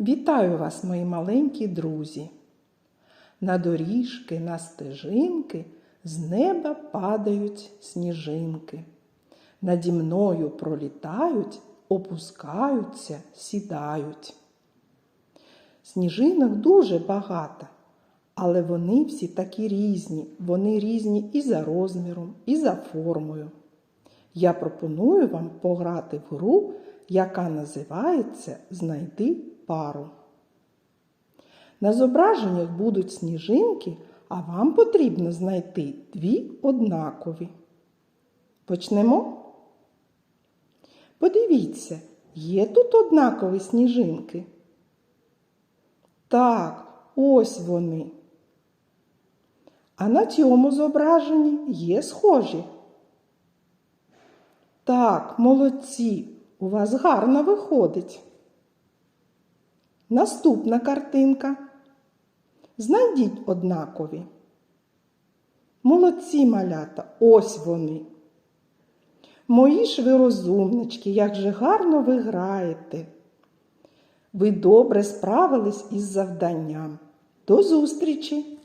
Вітаю вас, мої маленькі друзі. На доріжки, на стежинки з неба падають сніжинки. Наді мною пролітають, опускаються, сідають. Сніжинок дуже багато, але вони всі такі різні. Вони різні і за розміром, і за формою. Я пропоную вам пограти в гру, яка називається Знайди пару. На зображеннях будуть сніжинки, а вам потрібно знайти дві однакові. Почнемо? Подивіться, є тут однакові сніжинки? Так, ось вони. А на цьому зображенні є схожі. Так, молодці, у вас гарно виходить. Наступна картинка. Знайдіть однакові. Молодці малята, ось вони. Мої ж ви розумнички, як же гарно ви граєте. Ви добре справились із завданням. До зустрічі!